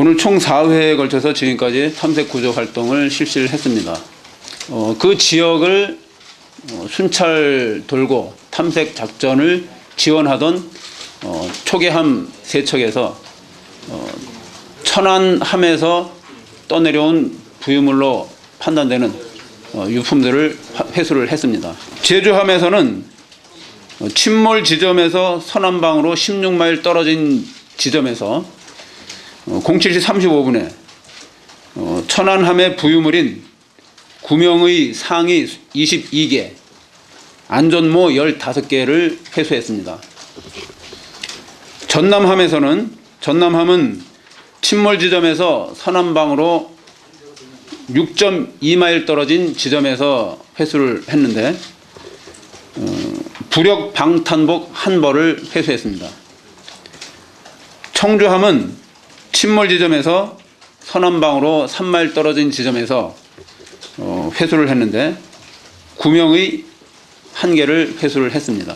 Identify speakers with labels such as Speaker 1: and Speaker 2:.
Speaker 1: 오늘 총 4회에 걸쳐서 지금까지 탐색 구조 활동을 실시를 했습니다. 어, 그 지역을 어, 순찰 돌고 탐색 작전을 지원하던 어, 초계함 세척에서 어, 천안함에서 떠내려온 부유물로 판단되는 어, 유품들을 화- 회수를 했습니다. 제주함에서는 어, 침몰 지점에서 서남방으로 16마일 떨어진 지점에서 어, 07시 35분에 어, 천안함의 부유물인 구명의 상위 22개, 안전모 15개를 회수했습니다. 전남함에서는 전남함은 침몰 지점에서 서남방으로 6.2마일 떨어진 지점에서 회수를 했는데 어, 부력 방탄복 한 벌을 회수했습니다. 청주함은 침몰 지점에서 서남방으로 3마일 떨어진 지점에서 어, 회수를 했는데 구명의 한 개를 회수를 했습니다.